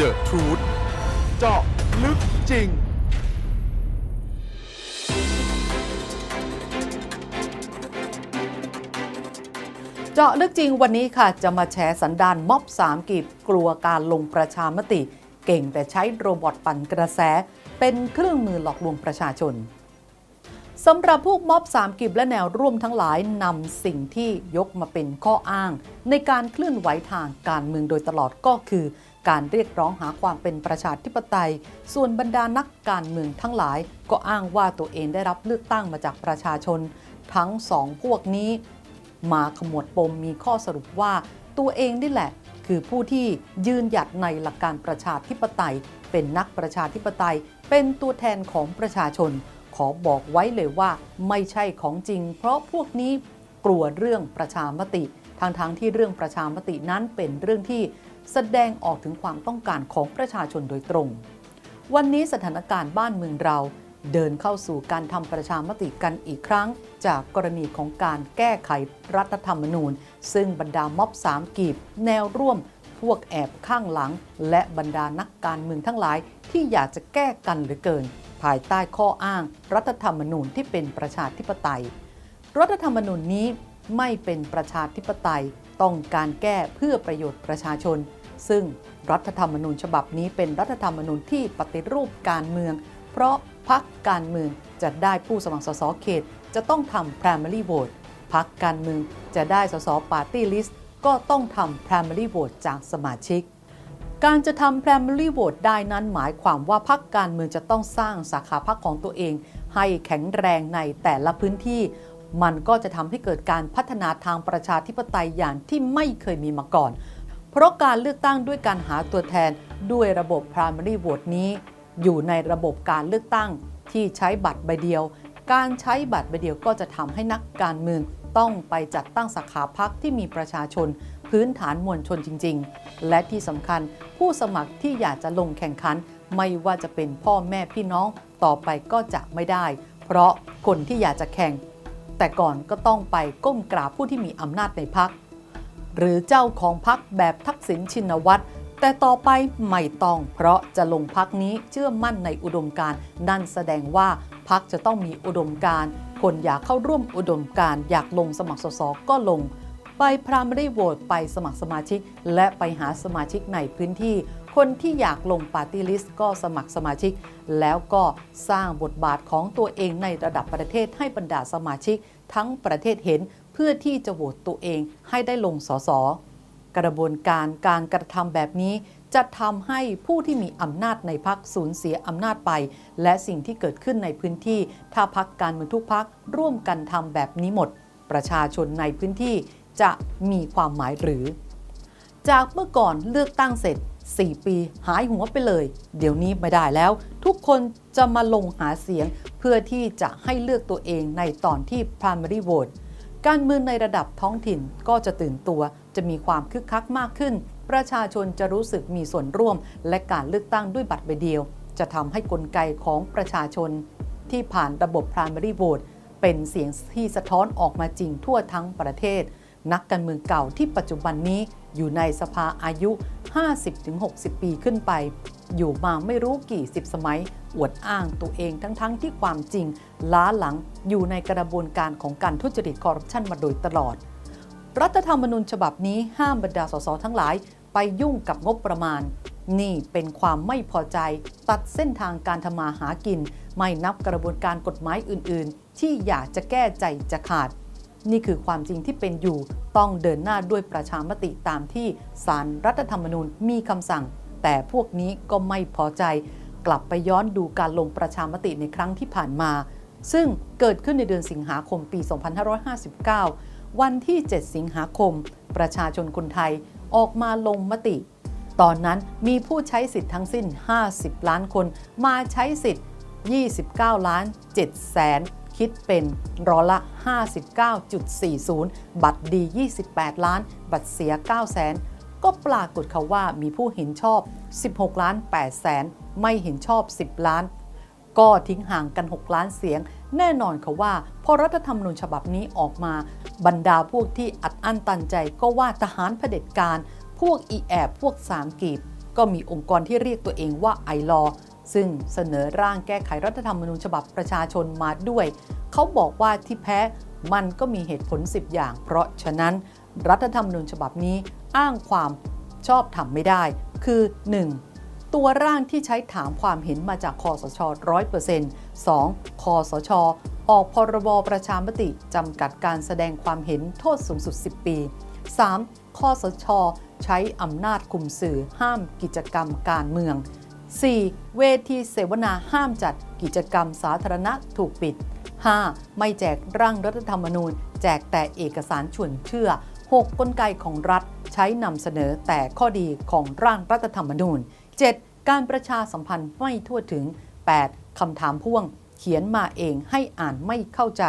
The Truth เจาะลึกจริง เจาะลึกจริงวันนี้ค่ะ จะมาแชร์สันดานม็อบสามกีบกลัวการลงประชามติ เก่งแต่ใช้โรบอทปั่นกระแส เป็นเครื่องมือหลอกลวงประชาชนสำหรับพวกม็อบสามกีบและแนวร่วมทั้งหลายนำสิ่งที่ยกมาเป็นข้ออ้าง ในการเคลื่อนไหวทางการเมืองโดยตลอดก็คือ การเรียกร้องหาความเป็นประชาธิปไตย ส่วนบรรดานักการเมืองทั้งหลาย ก็อ้างว่าตัวเองได้รับเลือกตั้งมาจากประชาชน ทั้งสองพวกนี้ มาขมวดปมมีข้อสรุปว่า ตัวเองนี่แหละ คือผู้ที่ยืนหยัดในหลักการประชาธิปไตย เป็นนักประชาธิปไตย เป็นตัวแทนของประชาชน ขอบอกไว้เลยว่าไม่ใช่ของจริง เพราะพวกนี้กลัวเรื่องประชามติทั้งๆทที่เรื่องประชามตินั้นเป็นเรื่องที่ แสดงออกถึงความต้องการของประชาชนโดยตรง วันนี้สถานการณ์บ้านเมืองเราเดินเข้าสู่การทำประชามติกันอีกครั้ง จากกรณีของการแก้ไขรัฐธรรมนูญ ซึ่งบรรดาม็อบสามกีบ แนวร่วม พวกแอบข้างหลัง และบรรดานักการเมืองทั้งหลาย ที่อยากจะแก้กันหลือเกิน ภายใต้ข้ออ้าง รัฐธรรมนูญที่เป็นประชาธิปไตย รัฐธรรมนูญนี้ไม่เป็นประชาธิปไตย ต้องการแก้เพื่อประโยชน์ประชาชน ซึ่งรัฐธรรมนูญฉบับนี้เป็นรัฐธรรมนูญที่ปฏิรูปการเมือง เพราะพักการเมืองจะได้ผู้สมัครสสเขต จะต้องทำ primary vote พักการเมืองจะได้สส party list ก็ต้องทำ primary vote จากสมาชิก การจะทำ primary vote ได้นั้นหมายความว่าพรรคการเมืองจะต้องสร้างสาขาพรรคของตัวเอง ให้แข็งแรงในแต่ละพื้นที่ มันก็จะทำให้เกิดการพัฒนาทางประชาธิปไตยอย่างที่ไม่เคยมีมาก่อน เพราะการเลือกตั้งด้วยการหาตัวแทนด้วยระบบ primary vote นี้ อยู่ในระบบการเลือกตั้งที่ใช้บัตรใบเดียว การใช้บัตรใบเดียวก็จะทำให้นักการเมืองต้องไปจัดตั้งสาขาพักที่มีประชาชน พื้นฐานมวลชนจริง ๆ และที่สำคัญผู้สมัครที่อยากจะลงแข่งขัน ไม่ว่าจะเป็นพ่อแม่พี่น้องต่อไปก็จะไม่ได้ เพราะคนที่อยากจะแข่ง แต่ก่อนก็ต้องไปก้มกราบผู้ที่มีอำนาจในพัก หรือเจ้าของพักแบบทักษิณชินวัตรแต่ต่อไปไม่ต้อง เพราะจะลงพักนี้เชื่อมั่นในอุดมการนั่นแสดงว่าพักจะต้องมีอุดมการคนอยากเข้าร่วมอุดมการอยากลงสมัครสสก็ลง ไปพรามไม่ได้โหวตไปสมัครสมาชิก และไปหาสมาชิกในพื้นที่ คนที่อยากลงปาร์ตี้ลิสต์ก็สมัครสมาชิก แล้วก็สร้างบทบาทของตัวเองในระดับประเทศให้บรรดาสมาชิก ทั้งประเทศเห็นเพื่อที่จะโหวตตัวเองให้ได้ลงสสกระบวนการการกระทำแบบนี้จะทำให้ผู้ที่มีอำนาจในพักสูญเสียอำนาจไป และสิ่งที่เกิดขึ้นในพื้นที่ ถ้าพักการเมืองทุกพักร่วมกันทำแบบนี้หมด ประชาชนในพื้นที่จะมีความหมายหรือ จากเมื่อก่อนเลือกตั้งเสร็จ 4 ปีหายหัวไปเลย เดี๋ยวนี้ไม่ได้แล้ว ทุกคนจะมาลงหาเสียง เพื่อที่จะให้เลือกตัวเองในตอนที่ primary vote การเมืองในระดับท้องถิ่นก็จะตื่นตัว จะมีความคึกคักมากขึ้น ประชาชนจะรู้สึกมีส่วนร่วม และการเลือกตั้งด้วยบัตรใบเดียว จะทำให้กลไกของประชาชน ที่ผ่านระบบ primary vote เป็นเสียงที่สะท้อนออกมาจริงทั่วทั้งประเทศ นักการเมืองเก่าที่ปัจจุบันนี้อยู่ในสภาอายุ 50-60 ปีขึ้นไป อยู่มาไม่รู้กี่สิบสมัย อวดอ้างตัวเองทั้งๆทที่ความจริง ล้าหลังอยู่ในกระบวนการของการทุจริตคอร์รัปชันมาโดยตลอด รัฐธรรมนูญฉบับนี้ห้ามบรรดาสสทั้งหลายไปยุ่งกับงบประมาณ นี่เป็นความไม่พอใจ ตัดเส้นทางการทำมาหากิน ไม่นับกระบวนการกฎหมายอื่น ๆ ที่อยากจะแก้ใจจะขาด นี่คือความจริงที่เป็นอยู่ต้องเดินหน้าด้วยประชามติตามที่สารรัฐธรรมนูญมีคำสั่ง แต่พวกนี้ก็ไม่พอใจ กลับไปย้อนดูการลงประชามติในครั้งที่ผ่านมา ซึ่งเกิดขึ้นในเดือนสิงหาคมปี 2559 วันที่ 7 สิงหาคม ประชาชนคนไทยออกมาลงมติ ตอนนั้นมีผู้ใช้สิทธิ์ทั้งสิ้น 50 ล้านคน มาใช้สิทธิ์ 29 ล้าน7แสน คิดเป็นร้อยละ 59.40 บัตรดี 28 ล้าน บัตรเสีย 9 แสน ก็ปรากฏเขาว่ามีผู้เห็นชอบ 16 ล้าน 8 แสน ไม่เห็นชอบ 10 ล้าน ก็ทิ้งห่างกัน 6 ล้านเสียง แน่นอนเขาว่า พอรัฐธรรมนูญฉบับนี้ออกมา บรรดาพวกที่อัดอั้นตันใจก็ว่าทหารเผด็จการ พวกอีแอบ พวกสามกีบ ก็มีองค์กรที่เรียกตัวเองว่าไอรอ ซึ่งเสนอร่างแก้ไขรัฐธรรมนูญฉบับประชาชนมาด้วย เขาบอกว่าที่แพ้มันก็มีเหตุผล 10 อย่าง เพราะฉะนั้นรัฐธรรมนูญฉบับนี้อ้างความชอบธรรมไม่ได้ คือ 1. ตัวร่างที่ใช้ถามความเห็นมาจากคอสช100% 2. คอสช ออกพรบประชามติจำกัดการแสดงความเห็นโทษสูงสุด 10 ปี 3. คอสช ใช้อำนาจคุมสื่อห้ามกิจกรรมการเมือง 4. เวทีเสวนาห้ามจัดกิจกรรมสาธารณะถูกปิด 5. ไม่แจกร่างรัฐธรรมนูญ แจกแต่เอกสารชวนเชื่อ 6. กลไกของรัฐใช้นำเสนอแต่ข้อดีของร่างรัฐธรรมนูญ 7. การประชาสัมพันธ์ไม่ทั่วถึง 8. คำถามพ่วง เขียนมาเองให้อ่านไม่เข้าใจ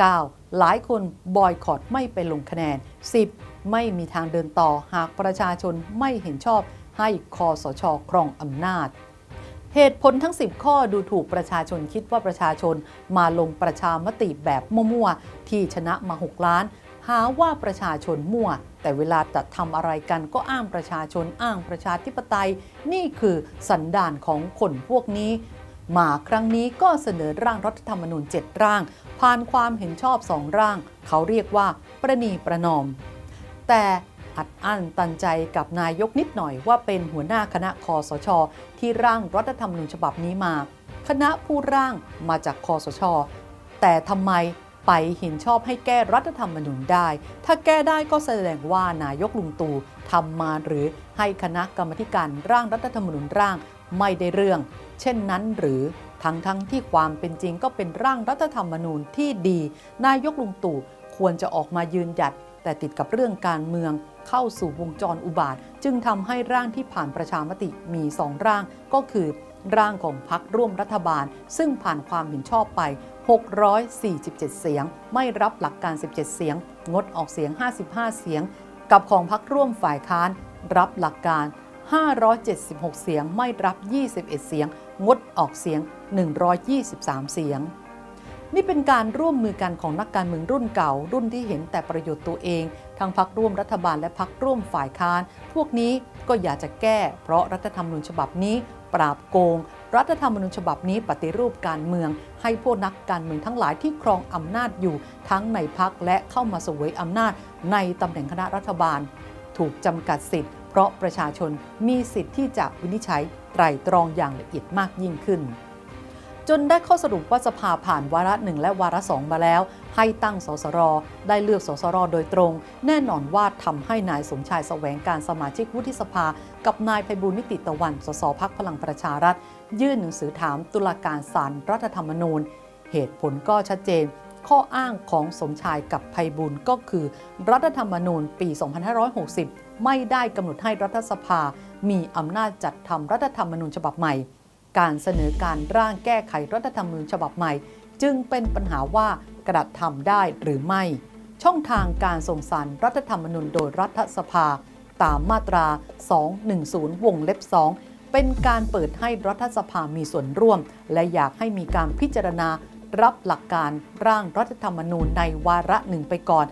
9. หลายคนบอยคอรดไม่ไปลงคะแนน 10. ไม่มีทางเดินต่อหากประชาชนไม่เห็นชอบ ให้คอสชครองอำนาจ เหตุผลทั้ง 10 ข้อดูถูกประชาชนคิดว่าประชาชนมาลงประชามติแบบมั่วๆ ที่ชนะมา 6 ล้าน หาว่าประชาชนมั่ว แต่เวลาจะทำอะไรกันก็อ้างประชาชนอ้างประชาธิปไตย นี่คือสันดานของคนพวกนี้มาครั้งนี้ก็เสนอร่างรัฐธรรมนูญ 7 ร่าง ผ่านความเห็นชอบสองร่าง เขาเรียกว่าประนีประนอม แต่ อัดอั้นตันใจกับนายกนิดหน่อยว่าเป็นหัวหน้าคณะคอสช ที่ร่างรัฐธรรมนูญฉบับนี้มา คณะผู้ร่างมาจากคอสช แต่ทำไมไปเห็นชอบให้แก้รัฐธรรมนูญได้ ถ้าแก้ได้ก็แสดงว่านายกลุงตู่ทำมาหรือให้คณะกรรมการร่างรัฐธรรมนูญร่างไม่ได้เรื่อง เช่นนั้นหรือทั้งทั้งที่ความเป็นจริงก็เป็นร่างรัฐธรรมนูญที่ดี นายกลุงตู่ควรจะออกมายืนหยัด แต่ติดกับเรื่องการเมือง เข้าสู่วงจรอุบาท จึงทำให้ร่างที่ผ่านประชามติมีสองร่างก็คือ ร่างของพักร่วมรัฐบาล ซึ่งผ่านความเห็นชอบไป 647 เสียง ไม่รับหลักการ 17 เสียง งดออกเสียง 55 เสียง กับของพักร่วมฝ่ายค้าน รับหลักการ 576 เสียง ไม่รับ 21 เสียง งดออกเสียง 123 เสียง นี่เป็นการร่วมมือกันของนักการเมืองรุ่นเก่า รุ่นที่เห็นแต่ประโยชน์ตัวเอง ทั้งพักร่วมรัฐบาลและพักร่วมฝ่ายค้าน พวกนี้ก็อยากจะแก้ เพราะรัฐธรรมนูญฉบับนี้ ปราบโกง รัฐธรรมนูญฉบับนี้ปฏิรูปการเมือง ให้พวกนักการเมืองทั้งหลายที่ครองอำนาจอยู่ ทั้งในพักและเข้ามาเสวยอำนาจ ในตำแหน่งคณะรัฐบาล ถูกจำกัดสิทธิ์เพราะประชาชนมีสิทธิ์ที่จะวินิจฉัยไตรตรองอย่างละเอียดมากยิ่งขึ้น จนได้ข้อสรุปว่าสภาผ่านวาระหนึ่งและวาระสองมาแล้ว ให้ตั้งสสร ได้เลือกสสร โดยตรง แน่นอนว่าทำให้นายสมชายแสวงการสมาชิกวุฒิสภา กับนายไพบูลนิติตะวัน สสพักพลังประชารัฐ ยื่นหนังสือถามตุลาการศาลรรัฐธรรมนูญ เหตุผลก็ชัดเจนข้ออ้างของสมชายกับไพบูลก็คือ รัฐธรรมนูญปี 2560 ไม่ได้กำหนดให้รัฐสภา มีอำนาจจัดทำรัฐธรรมนูญฉบับใหม่ การเสนอการร่างแก้ไขรัฐธรรมนูญฉบับใหม่ จึงเป็นปัญหาว่ากระทำได้หรือไม่ ช่องทางการส่งสารรัฐธรรมนูญโดยรัฐสภา ตามมาตรา 210 วงเล็บ 2 เป็นการเปิดให้รัฐสภามีส่วนร่วม และอยากให้มีการพิจารณารับหลักการร่างรัฐธรรมนูญในวาระหนึ่งไปก่อน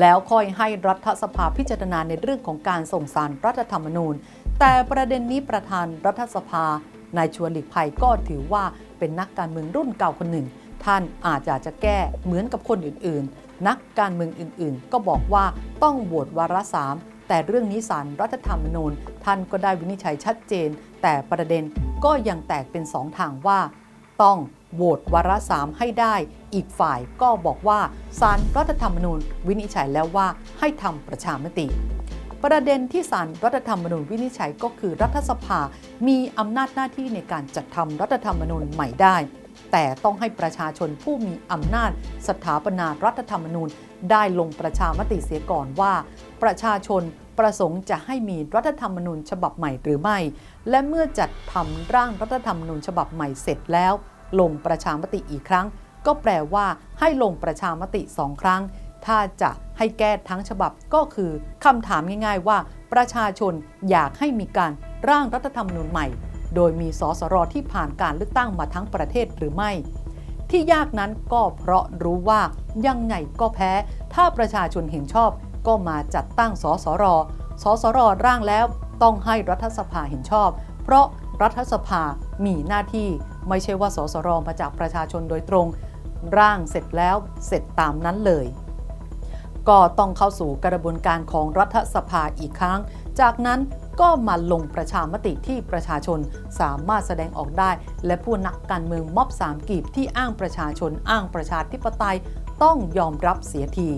แล้วค่อยให้รัฐสภาพิจารณาในเรื่องของการส่งสารรัฐธรรมนูญ แต่ประเด็นนี้ประธานรัฐสภา นายชวนหลีกภัยก็ถือว่าเป็นนักการเมืองรุ่นเก่าคนหนึ่ง ท่านอาจจะจะแก้เหมือนกับคนอื่นๆ นักการเมืองอื่นๆ ก็บอกว่าต้องโหวตวาระสามแต่เรื่องนี้สารรัฐธรรมนูญ ท่านก็ได้วินิจฉัยชัดเจน แต่ประเด็นก็ยังแตกเป็นสองทางว่า ต้องโหวตวาระสามให้ได้ อีกฝ่ายก็บอกว่าสารรัฐธรรมนูญ วินิจฉัยแล้วว่าให้ทำประชามติ ประเด็นที่ศาลรรัฐธรรมนูญวินิจฉัยก็คือรัฐสภา มีอำนาจหน้าที่ในการจัดทำรัฐธรรมนูญใหม่ได้ แต่ต้องให้ประชาชนผู้มีอำนาจ สถาปนารัฐธรรมนูญได้ลงประชามติเสียก่อนว่า ประชาชนประสงค์จะให้มีรัฐธรรมนูญฉบับใหม่หรือไม่ และเมื่อจัดทำร่างรัฐธรรมนูญฉบับใหม่เสร็จแล้ว ลงประชามติอีกครั้ง ก็แปลว่าให้ลงประชามติสองครั้ง ถ้าจะให้แก้ทั้งฉบับก็คือคำถามง่าย ๆ ว่าประชาชนอยากให้มีการร่างรัฐธรรมนูญใหม่ โดยมีสสรที่ผ่านการเลือกตั้งมาทั้งประเทศหรือไม่ ที่ยากนั้นก็เพราะรู้ว่ายังไงก็แพ้ ถ้าประชาชนเห็นชอบก็มาจัดตั้งสสร สสรร่างแล้วต้องให้รัฐสภาเห็นชอบ เพราะรัฐสภามีหน้าที่ไม่ใช่ว่าสสรมาจากประชาชนโดยตรง ร่างเสร็จแล้วเสร็จตามนั้นเลย ก็ต้องเข้าสู่กระบวนการของรัฐสภาอีกครั้ง จากนั้นก็มาลงประชามติที่ประชาชนสามารถแสดงออกได้ และผู้นักการเมืองม็อบสามกีบที่อ้างประชาชนอ้างประชาธิปไตยต้องยอมรับเสียที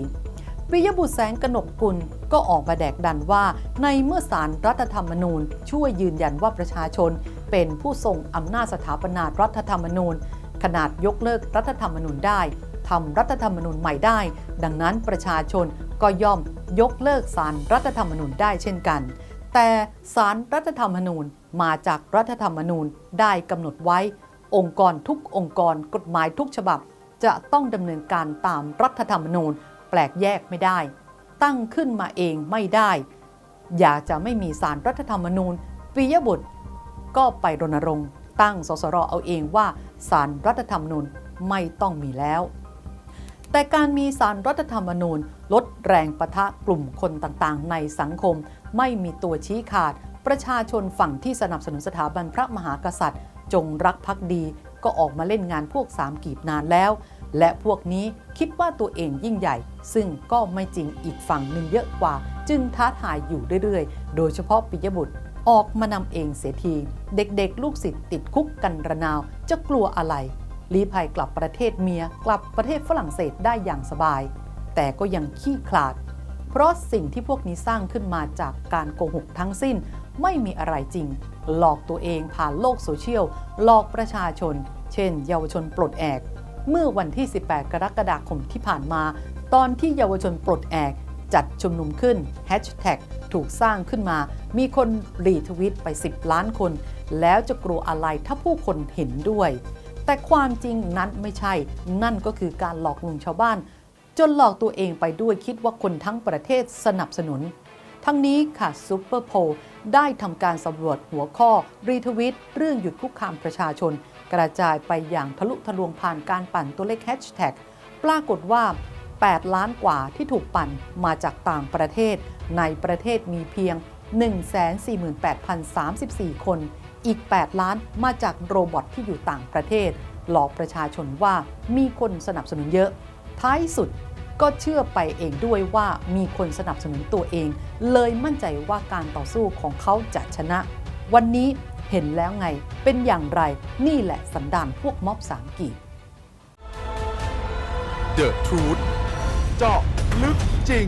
ปิยบุตรแสงกนกกุลก็ออกมาแดกดันว่า ในเมื่อสารรัฐธรรมนูญ ช่วยยืนยันว่าประชาชน เป็นผู้ทรงอำนาจสถาปนารัฐธรรมนูญ ขนาดยกเลิกรัฐธรรมนูญได้ ทำรัฐธรรมนูญใหม่ได้ ดังนั้นประชาชนก็ย่อมยกเลิกสารรัฐธรรมนูญได้เช่นกัน แต่สารรัฐธรรมนูญมาจากรัฐธรรมนูญได้กำหนดไว้ องค์กรทุกองค์กรกฎหมายทุกฉบับ จะต้องดำเนินการตามรัฐธรรมนูญ แปลกแยกไม่ได้ ตั้งขึ้นมาเองไม่ได้ อยากจะไม่มีสารรัฐธรรมนูญปิยบุตร ก็ไปรณรงค์ตั้งสสรเอาเองว่าสารรัฐธรรมนูญไม่ต้องมีแล้ว แต่การมีสารรัฐธรรมนูญ ลดแรงประทะกลุ่มคนต่างๆ ในสังคม ไม่มีตัวชี้ขาด ประชาชนฝั่งที่สนับสนุนสถาบันพระมหากษัตริย์ จงรักภักดี ก็ออกมาเล่นงานพวกสามกีบนานแล้ว และพวกนี้คิดว่าตัวเองยิ่งใหญ่ ซึ่งก็ไม่จริงอีกฝั่งหนึ่งเยอะกว่า จึงท้าทายอยู่เรื่อยๆ โดยเฉพาะปิยบุตรออกมานำเองเสียที เด็กๆ ลูกศิษย์ติดคุกกันระนาว จะกลัวอะไร ลี้ภัยกลับประเทศเมียกลับประเทศฝรั่งเศสได้อย่างสบาย แต่ก็ยังขี้ขลาด เพราะสิ่งที่พวกนี้สร้างขึ้นมาจากการโกหกทั้งสิ้นไม่มีอะไรจริง หลอกตัวเองผ่านโลกโซเชียล หลอกประชาชน เช่น เยาวชนปลดแอก เมื่อวันที่ 18 กรกฎาคมที่ผ่านมา ตอนที่เยาวชนปลดแอกจัดชุมนุมขึ้นแฮชแท็กถูกสร้างขึ้นมา มีคนรีทวิตไป 10 ล้านคน แล้วจะกลัวอะไรถ้าผู้คนเห็นด้วย แต่ความจริงนั้นไม่ใช่ นั่นก็คือการหลอกลวงชาวบ้าน จนหลอกตัวเองไปด้วยคิดว่าคนทั้งประเทศสนับสนุน ทั้งนี้ค่ะซูเปอร์โพลได้ทำการสำรวจหัวข้อ รีทวิต เรื่องหยุดคุกคามประชาชน กระจายไปอย่างทะลุทะลวงผ่านการปั่นตัวเลขแฮชแท็กปรากฏว่า 8 ล้านกว่าที่ถูกปั่นมาจากต่างประเทศ ในประเทศมีเพียง 148,034 คน อีก 8 ล้านมาจากโรบอทที่อยู่ต่างประเทศ หลอกประชาชนว่ามีคนสนับสนุนเยอะ ท้ายสุดก็เชื่อไปเองด้วยว่ามีคนสนับสนุนตัวเอง เลยมั่นใจว่าการต่อสู้ของเขาจะชนะ วันนี้เห็นแล้วไงเป็นอย่างไรนี่แหละสันดานพวกม็อบสามกีบ The Truth เจาะลึกจริง